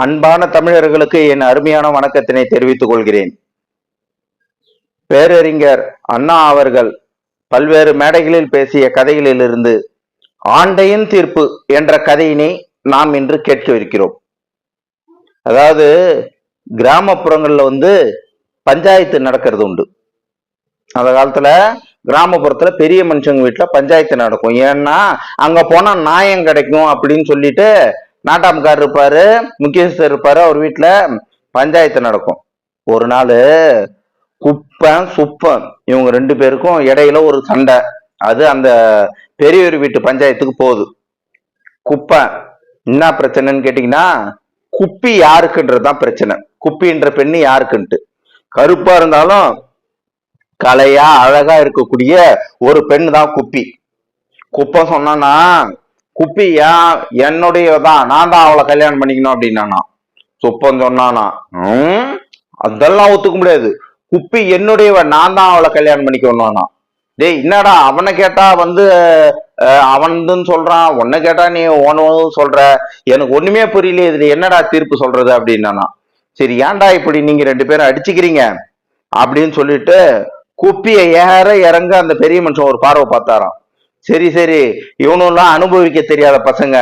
அன்பான தமிழர்களுக்கு என் அருமையான வணக்கத்தினை தெரிவித்துக் கொள்கிறேன். பேரறிஞர் அண்ணா அவர்கள் பல்வேறு மேடைகளில் பேசிய கதைகளிலிருந்து ஆண்டையின் தீர்ப்பு என்ற கதையினை நாம் இன்று கேட்கவிருக்கிறோம். அதாவது கிராமப்புறங்களில் வந்து பஞ்சாயத்து நடக்கிறது உண்டு. அந்த காலத்துல கிராமப்புறத்துல பெரிய மனுஷங்க வீட்டுல பஞ்சாயத்து நடக்கும். ஏன்னா அங்க போனா நியாயம் கிடைக்கும் அப்படின்னு சொல்லிட்டு நாட்டாமக்கார் இருப்பாரு முக்கியஸ்தர் இருப்பாரு அவர் வீட்டுல பஞ்சாயத்து நடக்கும். ஒரு நாள் குப்பன் சுப்பன் இவங்க ரெண்டு பேருக்கும் இடையில ஒரு சண்டை. அது அந்த பெரியவர் வீட்டு பஞ்சாயத்துக்கு போகுது. குப்பன் என்ன பிரச்சனைன்னு கேட்டீங்கன்னா குப்பி யாருக்குன்றது தான் பிரச்சனை. குப்பின்ற பெண்ணு யாருக்குன்ட்டு. கருப்பா இருந்தாலும் கலையா அழகா இருக்கக்கூடிய ஒரு பெண் தான் குப்பி. குப்பம் சொன்னானா குப்பியா ஏன் என்னுடைய தான் நான் தான் அவளை கல்யாணம் பண்ணிக்கணும் அப்படின்னானா. சொப்பம் சொன்னானா. அதெல்லாம் ஒத்துக்க முடியாது. குப்பி என்னுடையவ நான் தான் அவளை கல்யாணம் பண்ணிக்கணும்னா டேய் என்னடா அவனை கேட்டா வந்து அவன்துன்னு சொல்றான். உன்னை கேட்டா நீ ஓனும் சொல்ற. எனக்கு ஒண்ணுமே புரியல இதுல என்னடா தீர்ப்பு சொல்றது அப்படின்னானா. சரி ஏன்டா இப்படி நீங்க ரெண்டு பேரும் அடிச்சுக்கிறீங்க? அப்படின்னு சொல்லிட்டு குப்பியை ஏற இறங்க அந்த பெரிய மனுஷன் ஒரு பார்வை பார்த்தாராம். சரி சரி. இவனும்லாம் அனுபவிக்க தெரியாத பசங்க.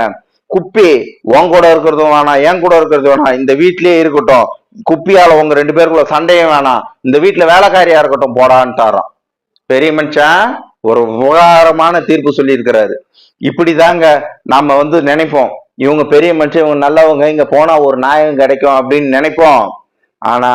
குப்பி உன் கூட இருக்கிறதும் வேணாம் என் கூட இருக்கிறது வேணாம். இந்த வீட்லயே இருக்கட்டும். குப்பியால உங்க ரெண்டு பேருக்குள்ள சண்டையும் வேணாம். இந்த வீட்டுல வேலைக்காரியா இருக்கட்டும் போடான்ட்டாராம். பெரிய மனுஷன் ஒரு உபகாரமான தீர்ப்பு சொல்லி இருக்கிறாரு இப்படிதாங்க நாம வந்து நினைப்போம். இவங்க பெரிய மனுஷன் இவங்க நல்லவங்க இங்க போனா ஒரு நியாயம் கிடைக்கும் அப்படின்னு நினைப்போம். ஆனா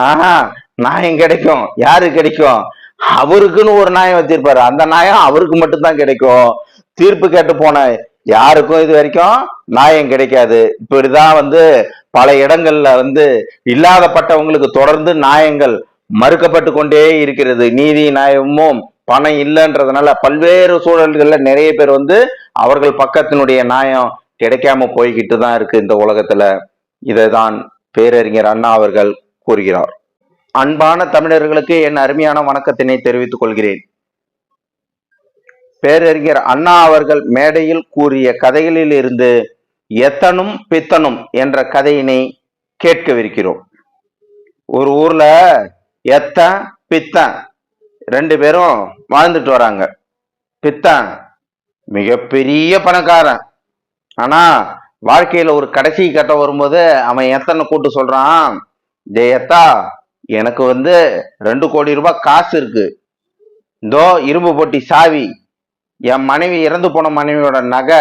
நியாயம் கிடைக்கும். யாரு கிடைக்கும்? அவருக்குன்னு ஒரு நியாயம் வச்சிருப்பாரு. அந்த நியாயம் அவருக்கு மட்டும்தான் கிடைக்கும். தீர்ப்பு கேட்டு போன யாருக்கும் இது வரைக்கும் நியாயம் கிடைக்காது. இப்படிதான் வந்து பல இடங்கள்ல வந்து இல்லாதப்பட்டவங்களுக்கு தொடர்ந்து நியாயங்கள் மறுக்கப்பட்டு கொண்டே இருக்கிறது. நீதி நியாயமும் பணம் இல்லைன்றதுனால பல்வேறு சூழல்கள்ல நிறைய பேர் வந்து அவர்கள் பக்கத்தினுடைய நியாயம் கிடைக்காம போய்கிட்டு தான் இருக்கு இந்த உலகத்துல. இதைதான் பேரறிஞர் அண்ணா அவர்கள் கூறுகிறார். அன்பான தமிழர்களுக்கு என் அருமையான வணக்கத்தினை தெரிவித்துக் கொள்கிறேன். பேரறிஞர் அண்ணா அவர்கள் மேடையில் கூறிய கதைகளில் இருந்து எத்தனும் பித்தனும் என்ற கதையினை கேட்கவிருக்கிறோம். ஒரு ஊர்ல எத்தன் பித்தன் ரெண்டு பேரும் வாழ்ந்துட்டு வராங்க. பித்தன் மிகப்பெரிய பணக்காரன். ஆனா வாழ்க்கையில ஒரு கடைசி கட்டம் வரும்போது அவன் எத்தனை கூட்டு சொல்றான் ஜெயத்தா எனக்கு வந்து ரெண்டு கோடி ரூபாய் காசு இருக்கு. இதோ இரும்பு பொட்டி சாவி என் மனைவி இறந்து போன மனைவியோட நகை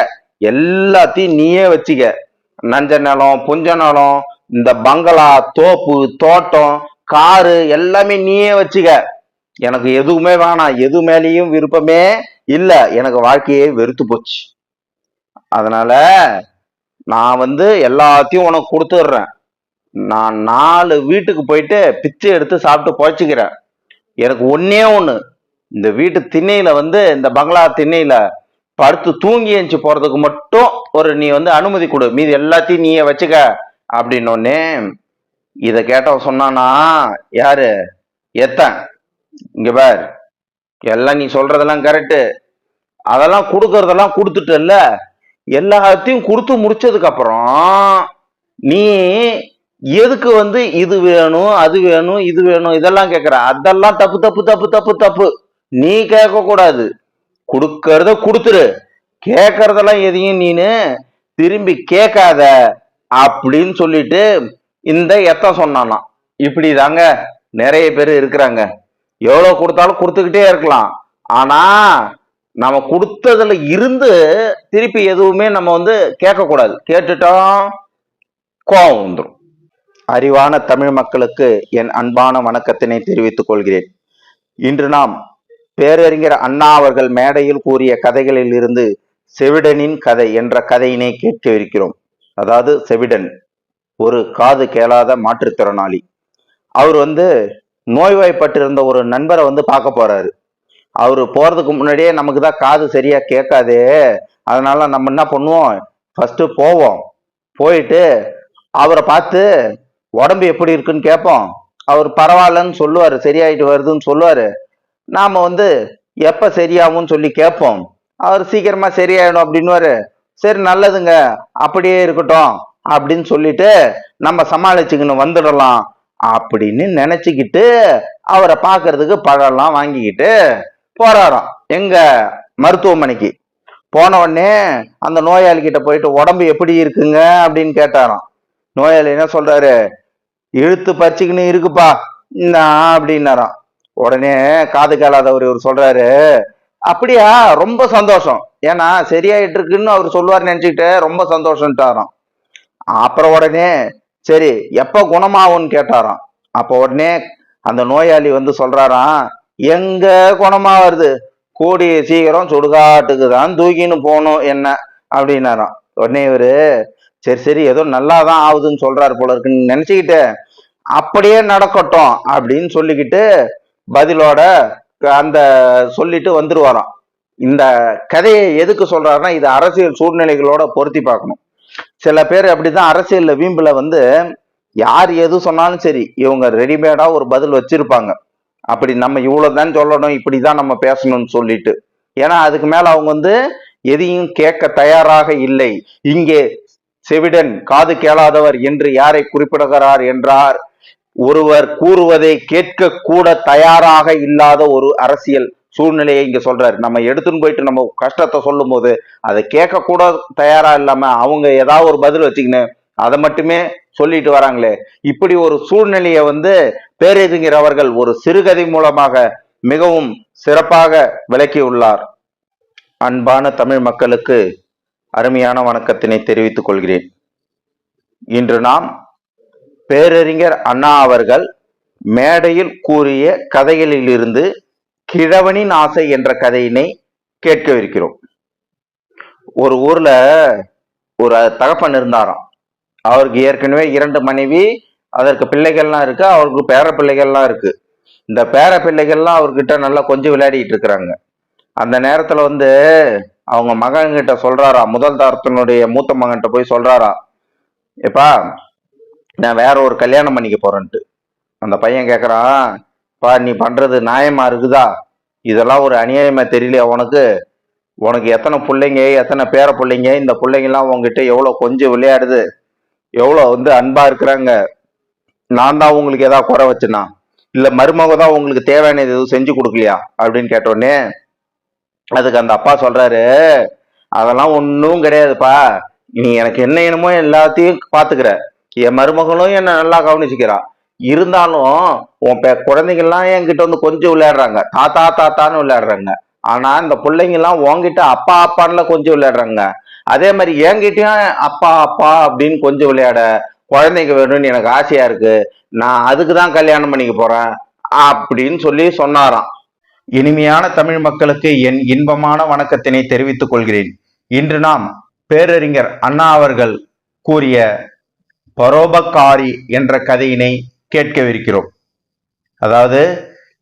எல்லாத்தையும் நீயே வச்சுக்க. நஞ்ச நிலம் புஞ்ச நிலம் இந்த பங்களா தோப்பு தோட்டம் காரு எல்லாமே நீயே வச்சுக்க. எனக்கு எதுவுமே வேணாம் எது மேலேயும் விருப்பமே இல்லை. எனக்கு வாழ்க்கையே வெறுத்து போச்சு. அதனால நான் வந்து எல்லாத்தையும் உனக்கு கொடுத்துடுறேன். நான் நாலு வீட்டுக்கு போயிட்டு பிச்சை எடுத்து சாப்பிட்டு பொழைச்சிக்கிறேன். எனக்கு ஒன்னே ஒன்று இந்த வீட்டு திண்ணையில வந்து இந்த பங்களா திண்ணையில படுத்து தூங்கி எழுந்துச்சு போறதுக்கு மட்டும் ஒரு நீ வந்து அனுமதி கொடு. மீதி எல்லாத்தையும் நீயே வச்சுக்க அப்படின்னோடனே இத கேட்டவன் சொன்னானா யாரு? எத்தன்? இங்க பார். எல்லாம் நீ சொல்றதெல்லாம் கரெக்டு அதெல்லாம் கொடுக்கறதெல்லாம் கொடுத்துட்டல்ல. எல்லாத்தையும் கொடுத்து முடிச்சதுக்கு அப்புறம் நீ எதுக்கு வந்து இது வேணும் அது வேணும் இது வேணும் இதெல்லாம் கேட்குற அதெல்லாம் தப்பு தப்பு தப்பு தப்பு தப்பு. நீ கேட்கக்கூடாது. கொடுக்கறத கொடுத்துரு. கேட்கறதெல்லாம் எதையும் நீனு திரும்பி கேட்காத அப்படின்னு சொல்லிட்டு இந்த எத்த சொன்னானா. இப்படி தாங்க நிறைய பேர் இருக்கிறாங்க. எவ்வளோ கொடுத்தாலும் கொடுத்துக்கிட்டே இருக்கலாம். ஆனால் நம்ம கொடுத்ததுல இருந்து திருப்பி எதுவுமே நம்ம வந்து கேட்கக்கூடாது. கேட்டுட்டோம் கோபம் வந்துடும் அறிவான தமிழ் மக்களுக்கு என் அன்பான வணக்கத்தினை தெரிவித்துக் கொள்கிறேன். இன்று நாம் பேரறிஞர் அண்ணா அவர்கள் மேடையில் கூறிய கதைகளில் இருந்து செவிடனின் கதை என்ற கதையினை கேட்கவிருக்கிறோம் அதாவது செவிடன் ஒரு காது கேளாத மாற்றுத்திறனாளி அவர் வந்து நோய்வாய்ப்பட்டிருந்த ஒரு நண்பரை வந்து பார்க்க போறாரு. அவர் போறதுக்கு முன்னாடியே நமக்கு தான் காது சரியா கேட்காதே. அதனால நம்ம என்ன பண்ணுவோம்? ஃபர்ஸ்ட் போவோம். போயிட்டு அவரை பார்த்து உடம்பு எப்படி இருக்குன்னு கேட்போம். அவர் பரவாயில்லன்னு சொல்லுவார் சரியாயிட்டு வருதுன்னு சொல்லுவார். நாம் வந்து எப்போ சரியாகும்னு சொல்லி கேட்போம். அவர் சீக்கிரமாக சரியாயிடும் அப்படின்னுவாரு. சரி நல்லதுங்க அப்படியே இருக்கட்டும் அப்படின்னு சொல்லிட்டு நம்ம சமாளிச்சுக்கின்னு வந்துடலாம் அப்படின்னு நினச்சிக்கிட்டு அவரை பார்க்கறதுக்கு பழம்லாம் வாங்கிக்கிட்டு போராடும் எங்க மருத்துவமனைக்கு. போன உடனே அந்த நோயாளிகிட்ட போயிட்டு உடம்பு எப்படி இருக்குங்க? அப்படின்னு கேட்டாராம். நோயாளி என்ன சொல்றாரு? இழுத்து பறிச்சுக்கின்னு இருக்குப்பா. நான் அப்படின்னாராம். உடனே காது கேளாதவர் இவர் சொல்றாரு அப்படியா ரொம்ப சந்தோஷம். ஏன்னா சரியாயிட்டு இருக்குன்னு அவர் சொல்லுவார் நினைச்சுக்கிட்டு ரொம்ப சந்தோஷம்ட்டாராம். அப்புறம் உடனே சரி எப்ப குணமாகும்னு கேட்டாராம். அப்போ உடனே அந்த நோயாளி வந்து சொல்றாராம் எங்க குணமா வருது? கூடிய சீக்கிரம் சுடுகாட்டுக்கு தான் தூக்கின்னு போகணும் என்ன? அப்படின்னாராம். உடனே இவரு சரி சரி ஏதோ நல்லா தான் ஆகுதுன்னு சொல்றாரு போல இருக்குன்னு நினைச்சுக்கிட்டு அப்படியே நடக்கட்டும் அப்படின்னு சொல்லிக்கிட்டு பதிலோட அந்த சொல்லிட்டு வந்துருவாராம். இந்த கதையை எதுக்கு சொல்றாருன்னா இது அரசியல் சூழ்நிலைகளோட பொருத்தி பார்க்கணும். சில பேர் அப்படிதான் அரசியல்ல வீம்புல வந்து யார் எது சொன்னாலும் சரி இவங்க ரெடிமேடா ஒரு பதில் வச்சிருப்பாங்க. அப்படி நம்ம இவ்வளவுதான் சொல்லணும் இப்படிதான் நம்ம பேசணும்னு சொல்லிட்டு. ஏன்னா அதுக்கு மேல அவங்க வந்து எதையும் கேட்க தயாராக இல்லை. இங்கே செவிடன் காது கேளாதவர் என்று யாரை குறிப்பிடுகிறார் என்றார். ஒருவர் கூறுவதை கேட்க கூட தயாராக இல்லாத ஒரு அரசியல் சூழ்நிலையை இங்க சொல்றாரு. நம்ம எடுத்துன்னு போயிட்டு நம்ம கஷ்டத்தை சொல்லும் போது அதை கேட்க கூட தயாரா இல்லாம அவங்க ஏதாவது ஒரு பதில் வச்சுக்கின்னு அதை மட்டுமே சொல்லிட்டு வராங்களே. இப்படி ஒரு சூழ்நிலையை வந்து பேரறிஞர் அவர்கள் ஒரு சிறுகதை மூலமாக மிகவும் சிறப்பாக விளக்கியுள்ளார். அன்பான தமிழ் மக்களுக்கு அருமையான வணக்கத்தினை தெரிவித்துக் கொள்கிறேன். இன்று நாம் பேரறிஞர் அண்ணா அவர்கள் மேடையில் கூறிய கதைகளிலிருந்து கிழவனின் ஆசை என்ற கதையினை கேட்கவிருக்கிறோம். ஒரு ஊர்ல ஒரு தகப்பன் இருந்தாராம். அவருக்கு ஏற்கனவே இரண்டு மனைவி அதற்கு பிள்ளைகள்லாம் இருக்கு அவருக்கு பேர பிள்ளைகள்லாம் இருக்கு. இந்த பேர பிள்ளைகள்லாம் அவர்கிட்ட நல்லா கொஞ்சம் விளையாடிட்டு இருக்கிறாங்க. அந்த நேரத்துல வந்து அவங்க மகன்கிட்ட சொல்றாரா? முதல் தாரத்தினுடைய மூத்த மகன்கிட்ட போய் சொல்றாரா? எப்பா நான் வேற ஒரு கல்யாணம் பண்ணிக்க போறேன்ட்டு. அந்த பையன் கேக்குறான் பா நீ பண்றது நியாயமா இருக்குதா? இதெல்லாம் ஒரு அநியாயமா தெரியலையா உனக்கு? உனக்கு எத்தனை பிள்ளைங்க எத்தனை பேர பிள்ளைங்க? இந்த பிள்ளைங்கெல்லாம் உங்ககிட்ட எவ்வளோ கொஞ்சம் விளையாடுது? எவ்வளோ வந்து அன்பா இருக்கிறாங்க? நான் தான் உங்களுக்கு ஏதாவது குறை வச்சுனா? இல்லை மருமக தான் உங்களுக்கு தேவையானது எதுவும் செஞ்சு கொடுக்கலையா? அப்படின்னு கேட்டோடனே அதுக்கு அந்த அப்பா சொல்றாரு அதெல்லாம் ஒன்றும் கிடையாதுப்பா. நீ எனக்கு என்ன என்னமோ எல்லாத்தையும் பாத்துக்கிற. என் மருமகளும் என்னை நல்லா கவனிச்சுக்கிறான் இருந்தாலும் உன் பெ குழந்தைங்கள்லாம் என்கிட்ட வந்து கொஞ்சம் விளையாடுறாங்க. தாத்தா தாத்தான்னு விளையாடுறாங்க. ஆனா இந்த பிள்ளைங்க எல்லாம் உன்கிட்ட அப்பா அப்பான்ல கொஞ்சம் விளையாடுறாங்க. அதே மாதிரி என்கிட்டயும் அப்பா அப்பா அப்படின்னு கொஞ்சம் விளையாட குழந்தைங்க வேணும்னு எனக்கு ஆசையா இருக்கு. நான் அதுக்கு தான் கல்யாணம் பண்ணிக்க போறேன். அப்படின்னு சொல்லி சொன்னாராம். இனிமையான தமிழ் மக்களுக்கு என் இன்பமான வணக்கத்தினை தெரிவித்துக் கொள்கிறேன். இன்று நாம் பேரறிஞர் அண்ணா அவர்கள் கூறிய பரோபகாரி என்ற கதையினை கேட்கவிருக்கிறோம். அதாவது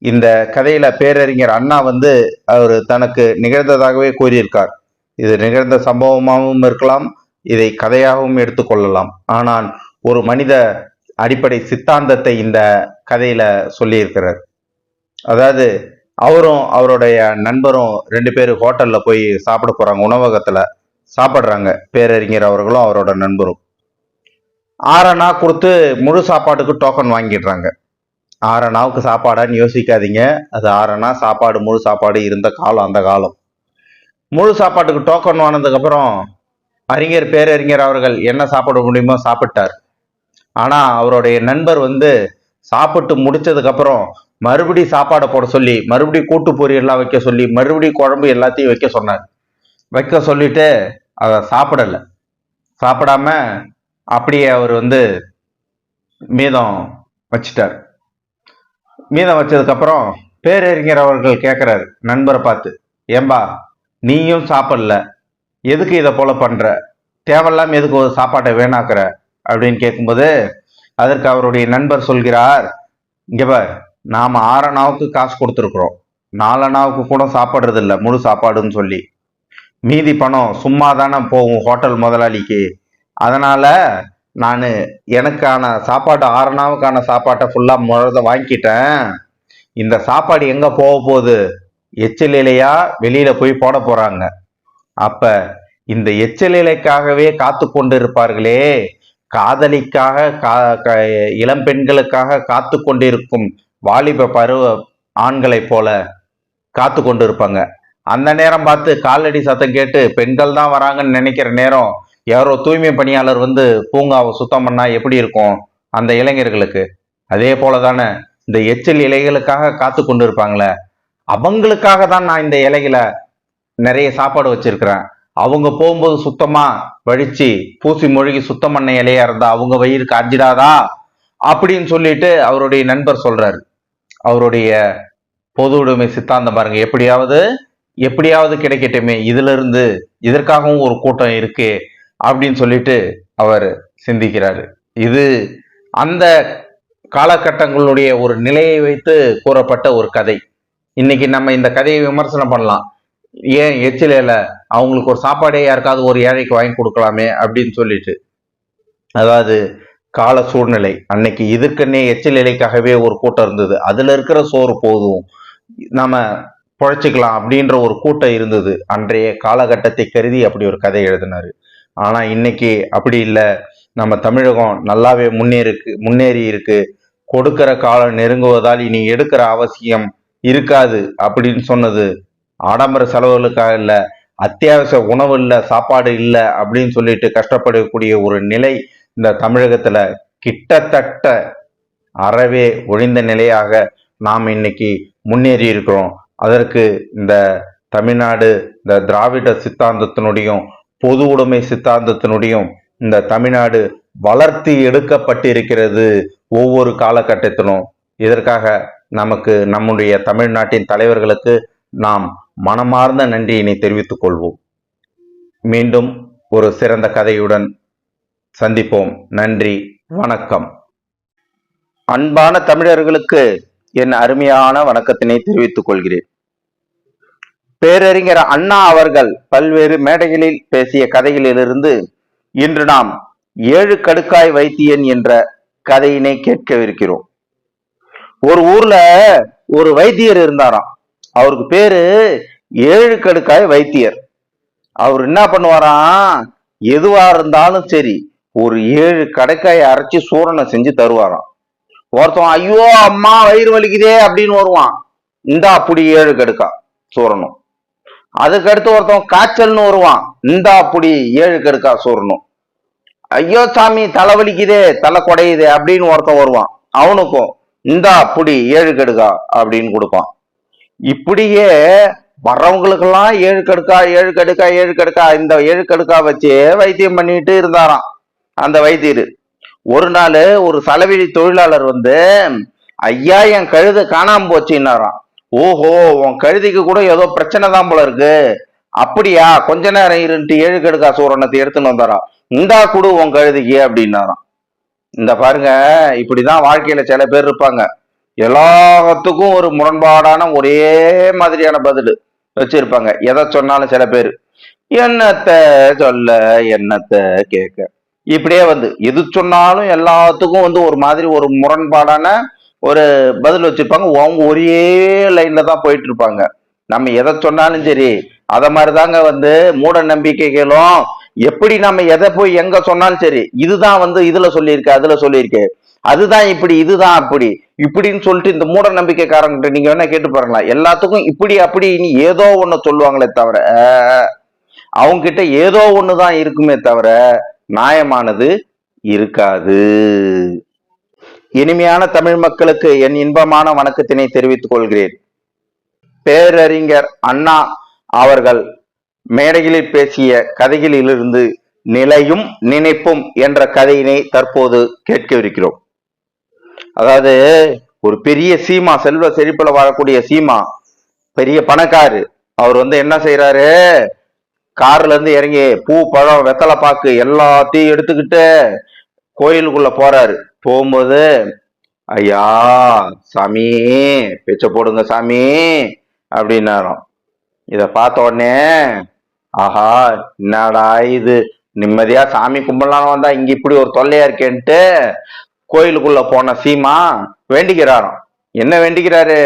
இந்த கதையில பேரறிஞர் அண்ணா வந்து அவர் தனக்கு நிகழ்ந்ததாகவே கூறியிருக்கார். இது நிகழ்ந்த சம்பவமாகவும் இருக்கலாம் இதை கதையாகவும் எடுத்துக்கொள்ளலாம் ஆனால் ஒரு மனித அடிப்படை சித்தாந்தத்தை இந்த கதையில சொல்லியிருக்கிறார். அதாவது அவரும் அவருடைய நண்பரும் ரெண்டு பேரும் ஹோட்டலில் போய் சாப்பிட போகிறாங்க உணவகத்தில் சாப்பிட்றாங்க. பேரறிஞர் அவர்களும் அவரோட நண்பரும். ஆறனா கொடுத்து முழு சாப்பாட்டுக்கு டோக்கன் வாங்கிடுறாங்க. ஆறனாவுக்கு சாப்பாடான்னு யோசிக்காதீங்க. அது ஆறனா சாப்பாடு முழு சாப்பாடு இருந்த காலம் அந்த காலம். முழு சாப்பாட்டுக்கு டோக்கன் வாங்கினதுக்கப்புறம் அறிஞர் பேரறிஞர் அவர்கள் என்ன சாப்பிட முடியுமோ சாப்பிட்டார். ஆனால் அவருடைய நண்பர் வந்து சாப்பிட்டு முடித்ததுக்கப்புறம் மறுபடி சாப்பாடை போட சொல்லி மறுபடி கூட்டு பொரியல்லாம் வைக்க சொல்லி மறுபடி குழம்பு எல்லாத்தையும் வைக்க சொன்னார். வைக்க சொல்லிட்டு அதை சாப்பிடலை. சாப்பிடாம அப்படியே அவர் வந்து மீதம் வச்சிட்டார். மீதம் வச்சதுக்கப்புறம் பேரறிஞர் அவர்கள் கேட்குறாரு நண்பரை பார்த்து ஏம்பா நீயும் சாப்பிடல. எதுக்கு இதை போல பண்ற? தேவையில்லாம எதுக்கு ஒரு சாப்பாட்டை வேணாக்குற? அப்படின்னு கேட்கும்போது அதற்கு அவருடைய நண்பர் சொல்கிறார் இங்கே பார் நாம் ஆறனாவுக்கு காசு கொடுத்துருக்குறோம். நாலனாவுக்கு கூட சாப்பிட்றது இல்லை முழு சாப்பாடுன்னு சொல்லி. மீதி பணம் சும்மா தானே போகும் ஹோட்டல் முதலாளிக்கு. அதனால் நான் எனக்கான சாப்பாடு ஆறனாவுக்கான சாப்பாட்டை ஃபுல்லாக முழுத வாங்கிக்கிட்டேன். இந்த சாப்பாடு எங்கே போக போகுது? எச்சலிலையா வெளியில் போய் போட போகிறாங்க அப்போ இந்த எச்சலிலைக்காகவே காத்து கொண்டு இருப்பார்களே காதலிக்காக கா க- இளம் பெண்களுக்காக காத்து கொண்டிருக்கும் வாலிப பருவ ஆண்களைப் போல காத்து கொண்டிருப்பாங்க. அந்த நேரம் பார்த்து காலடி சத்தம் கேட்டு பெண்கள் தான் வராங்கன்னு நினைக்கிற நேரம் யாரோ தூய்மை பணியாளர் வந்து பூங்காவை சுத்தம் பண்ணா எப்படி இருக்கும்? அந்த இளைஞர்களுக்கு. அதே போல தானே இந்த எச்சில் இலைகளுக்காக காத்து கொண்டு இருப்பாங்களே அவங்களுக்காக தான் நான் இந்த இலைகளை நிறைய சாப்பாடு வச்சிருக்கிறேன். அவங்க போகும்போது சுத்தமா வழிச்சு பூசி மொழிகி சுத்தம் பண்ண இலையா இருந்தா அவங்க வயிறு காஞ்சிடாதா? அப்படின்னு சொல்லிட்டு அவருடைய நண்பர் சொல்றாரு. அவருடைய பொது உடைமை சித்தாந்தம் பாருங்க. எப்படியாவது எப்படியாவது கிடைக்கட்டுமே இதுல இருந்து இதற்காகவும் ஒரு கூட்டம் இருக்கு அப்படின்னு சொல்லிட்டு அவர் சிந்திக்கிறாரு. இது அந்த காலகட்டங்களுடைய ஒரு நிலையை வைத்து கூறப்பட்ட ஒரு கதை. இன்னைக்கு நம்ம இந்த கதையை விமர்சனம் பண்ணலாம். ஏன் எச்சிலையில அவங்களுக்கு ஒரு சாப்பாடே யாருக்காவது ஒரு ஏழைக்கு வாங்கி கொடுக்கலாமே அப்படின்னு சொல்லிட்டு. அதாவது கால சூழ்நிலை. அன்னைக்கு இதுக்குன்னே எச்சில் இலைக்காகவே ஒரு கூட்டம் இருந்தது. அதுல இருக்கிற சோறு போதும். நம்ம பொழைச்சிக்கலாம் அப்படின்ற ஒரு கூட்டம் இருந்தது. அன்றைய காலகட்டத்தை கருதி அப்படி ஒரு கதை எழுதினாரு. ஆனா இன்னைக்கு அப்படி இல்லை. நம்ம தமிழகம் நல்லாவே முன்னேறிக்கு முன்னேறி இருக்கு. கொடுக்கிற காலம் நெருங்குவதால் இனி எடுக்கிற அவசியம் இருக்காது அப்படின்னு சொன்னது. ஆடம்பர செலவுகளுக்காக இல்லை அத்தியாவசிய உணவு இல்லை சாப்பாடு இல்லை அப்படின்னு சொல்லிட்டு கஷ்டப்படக்கூடிய ஒரு நிலை இந்த தமிழகத்துல கிட்டத்தட்ட அறவே ஒழிந்த நிலையாக நாம் இன்னைக்கு முன்னேறி இருக்கிறோம். அதற்கு இந்த தமிழ்நாடு இந்த திராவிட சித்தாந்தத்தினுடையும் பொது உடைமை சித்தாந்தத்தினுடையும் இந்த தமிழ்நாடு வளர்த்தி எடுக்கப்பட்டிருக்கிறது ஒவ்வொரு காலகட்டத்திலும். இதற்காக நமக்கு நம்முடைய தமிழ்நாட்டின் தலைவர்களுக்கு நாம் மனமார்ந்த நன்றியினை தெரிவித்துக் கொள்வோம். மீண்டும் ஒரு சிறந்த கதையுடன் சந்திப்போம். நன்றி. வணக்கம். அன்பான தமிழர்களுக்கு என் அருமையான வணக்கத்தினை தெரிவித்துக் கொள்கிறேன். பேரறிஞர் அண்ணா அவர்கள் பல்வேறு மேடைகளில் பேசிய கதைகளிலிருந்து இன்று நாம் ஏழு கடுக்காய் வைத்தியன் என்ற கதையினை கேட்கவிருக்கிறோம். ஒரு ஊர்ல ஒரு வைத்தியர் இருந்தாராம். அவருக்கு பேரு ஏழு கடுக்காய் வைத்தியர். அவர் என்ன பண்ணுவாராம்? எதுவா இருந்தாலும் சரி ஒரு ஏழு கடைக்காயை அரைச்சி சூரனை செஞ்சு தருவாராம். ஒருத்தன் ஐயோ அம்மா வயிறு வலிக்குதே அப்படின்னு வருவான். இந்தா அப்படி ஏழு கடுக்கா சூரணும் அதுக்கடுத்து ஒருத்தன் காய்ச்சல்னு வருவான். இந்தா அப்படி ஏழு கடுக்கா சூரணும் ஐயோ சாமி தலை வலிக்குதே தலை குடையுதே அப்படின்னு ஒருத்தன் வருவான். அவனுக்கும் இந்தா அப்படி ஏழு கடுக்கா அப்படின்னு கொடுப்பான். இப்படியே வர்றவங்களுக்கெல்லாம் ஏழு கடுக்கா ஏழு கடுக்கா ஏழு கடுக்கா இந்த ஏழு கடுக்கா வச்சு வைத்தியம் பண்ணிட்டு இருந்தாராம். அந்த வைத்தியர். ஒரு நாள் ஒரு சலவிழி தொழிலாளர் வந்து ஐயா என் கழுதை காணாம போச்சுன்னாராம். ஓஹோ உன் கழுதிக்கு கூட ஏதோ பிரச்சனை தான் போல இருக்கு. அப்படியா? கொஞ்ச நேரம் இருந்துட்டு ஏழு கடுக்கா சூரணத்தை எடுத்துன்னு வந்தாராம். இந்தா குடு உன் கழுதைக்கு அப்படின்னாராம். இந்த பாருங்க இப்படிதான் வாழ்க்கையில சில பேர் இருப்பாங்க. எல்லாத்துக்கும் ஒரு முரண்பாடான ஒரே மாதிரியான பதில் வச்சிருப்பாங்க. எதை சொன்னாலும் சில பேர் என்னத்த சொல்ல என்னத்த கேட்க இப்படியே வந்து எது சொன்னாலும் எல்லாத்துக்கும் வந்து ஒரு மாதிரி ஒரு முரண்பாடான ஒரு பதில் வச்சிருப்பாங்க. அவங்க ஒரே லைன்ல தான் போயிட்டு இருப்பாங்க நம்ம எதை சொன்னாலும் சரி அத மாதிரிதாங்க வந்து மூட நம்பிக்கைகளும் எப்படி நம்ம எதை போய் எங்க சொன்னாலும் சரி இதுதான் வந்து இதுல சொல்லியிருக்கு அதுல சொல்லியிருக்கு. அதுதான் இப்படி இதுதான் அப்படி இப்படின்னு சொல்லிட்டு இந்த மூட நம்பிக்கைக்காரங்கிட்ட நீங்க வேணா கேட்டு பாருங்களா எல்லாத்துக்கும் இப்படி அப்படின்னு ஏதோ ஒண்ணு சொல்லுவாங்களே தவிர அவங்க கிட்ட ஏதோ ஒண்ணுதான் இருக்குமே தவிர நியாயமானது இருக்காது. இனிமையான தமிழ் மக்களுக்கு என் இன்பமான வணக்கத்தினை தெரிவித்துக் கொள்கிறேன். பேரறிஞர் அண்ணா அவர்கள் மேடைகளில் பேசிய கதைகளிலிருந்து நிலையும் நினைப்பும் என்ற கதையினை தற்போது கேட்கவிருக்கிறோம். அதாவது ஒரு பெரிய சீமா செல்வ செழிப்புல வாழக்கூடிய சீமா பெரிய பணக்காரு அவர் வந்து என்ன செய்யறாரு கார்ல இருந்து இறங்கி பூ பழம் வெத்தலை பாக்கு எல்லாத்தையும் எடுத்துக்கிட்டு கோயிலுக்குள்ள போறாரு. போகும்போது ஐயா சாமி பிச்சை போடுங்க சாமி அப்படின்னாரோ இத பார்த்த உடனே ஆஹா என்னடா இது? நிம்மதியா சாமி கும்பலான்னு வந்தா இங்க இப்படி ஒரு தொல்லையா இருக்கேன்ட்டு கோயிலுக்குள்ள போன சீமா வேண்டிக்கிறாராம். என்ன வேண்டிக்கிறாரு?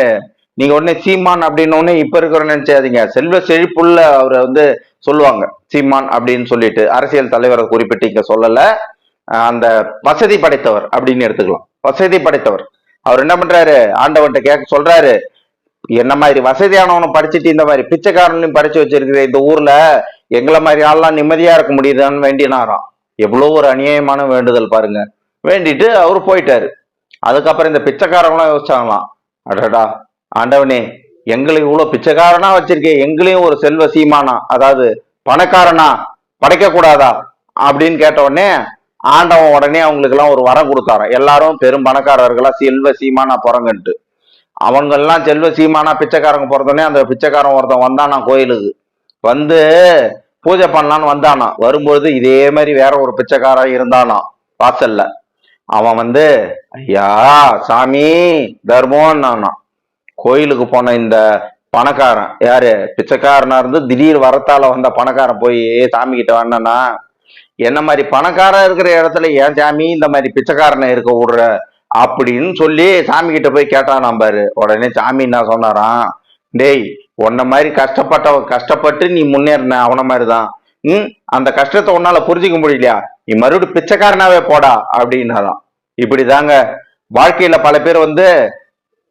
நீங்க உடனே சீமான் அப்படின்னு இப்ப இருக்கிற நினைச்சாதீங்க. செல்வ செழிப்புள்ள அவரை வந்து சொல்லுவாங்க. சீமான் அப்படின்னு சொல்லிட்டு அரசியல் தலைவரை குறிப்பிட்டு இங்க சொல்லல. அந்த வசதி படைத்தவர் அப்படின்னு எடுத்துக்கலாம். வசதி படைத்தவர். அவர் என்ன பண்றாரு? ஆண்டவன்ட்ட கேட்க சொல்றாரு. என்ன மாதிரி வசதியானவனை படிச்சுட்டு இந்த மாதிரி பிச்சைக்காரனையும் படிச்சு வச்சிருக்கிற இந்த ஊர்ல எங்களை மாதிரி ஆள்லாம் நிம்மதியா இருக்க முடியுதான்னு வேண்டினாராம். எவ்வளோ ஒரு அநியாயமான வேண்டுதல் பாருங்க. வேண்டிட்டு அவர் போயிட்டாரு. அதுக்கப்புறம் இந்த பிச்சைக்காரங்களாம் யோசிச்சாங்களாம். அடடா ஆண்டவனே எங்களை இவ்வளோ பிச்சைக்காரனா வச்சிருக்கே எங்களையும் ஒரு செல்வ சீமானா அதாவது பணக்காரனா படைக்க கூடாதா அப்படின்னு கேட்ட உடனே ஆண்டவன் உடனே அவங்களுக்கெல்லாம் ஒரு வரம் கொடுத்தாராம். எல்லாரும் பெரும் பணக்காரர்களா செல்வ சீமானா பிறங்கன்ட்டு அவங்கெல்லாம் செல்வ சீமானா பிச்சைக்காரங்க பிறந்தோடனே அந்த பிச்சைக்காரன் ஒருத்தன் வந்தானா கோயிலுக்கு. வந்து பூஜை பண்ணலான்னு வந்தானா வரும்போது இதே மாதிரி வேற ஒரு பிச்சைக்காரன் இருந்தானா வாசல்ல. அவன் வந்து ஐயா சாமி தர்மம்னானா கோயிலுக்கு போன இந்த பணக்காரன் யாரு? பிச்சைக்காரனா இருந்து திடீர் வரத்தால வந்த பணக்காரன் போய் சாமி கிட்ட வந்தானா என்ன மாதிரி பணக்காரன் இருக்கிற இடத்துல ஏன் சாமி இந்த மாதிரி பிச்சைக்காரனை இருக்க விடுற? அப்படின்னு சொல்லி சாமி கிட்ட போய் கேட்டான் பாரு. உடனே சாமி என்ன சொன்னாராம் டேய் உன்ன மாதிரி கஷ்டப்பட்ட கஷ்டப்பட்டு நீ முன்னேறின அவன மாதிரிதான். ம் அந்த கஷ்டத்தை உன்னால புரிஞ்சுக்க முடியலையா? நீ மறுபடியும் பிச்சைக்காரனாவே போடா. அப்படின்னாதான் இப்படிதாங்க வாழ்க்கையில பல பேர் வந்து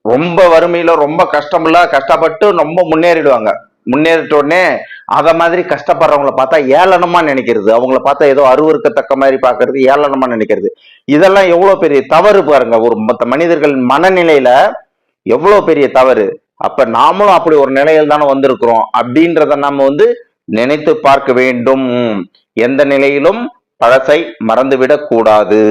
ரொம்ப வறுமையில ரொம்ப கஷ்டமில்ல கஷ்டப்பட்டு ரொம்ப முன்னேறிடுவாங்க. முன்னேறிட்ட உடனே அத மாதிரி கஷ்டப்படுறவங்கள பார்த்தா ஏளனமா நினைக்கிறது. அவங்கள பார்த்தா ஏதோ அருவருக்கத்தக்க மாதிரி பாக்குறது ஏளனமா நினைக்கிறது. இதெல்லாம் எவ்வளவு பெரிய தவறு பாருங்க. ஒரு மத்த மனிதர்கள் மனநிலையில எவ்வளவு பெரிய தவறு. அப்ப நாமளும் அப்படி ஒரு நிலையில் தானே வந்திருக்கிறோம். அப்படின்றத நம்ம வந்து நினைத்து பார்க்க வேண்டும். எந்த நிலையிலும் பழசை மறந்துவிடக் கூடாது.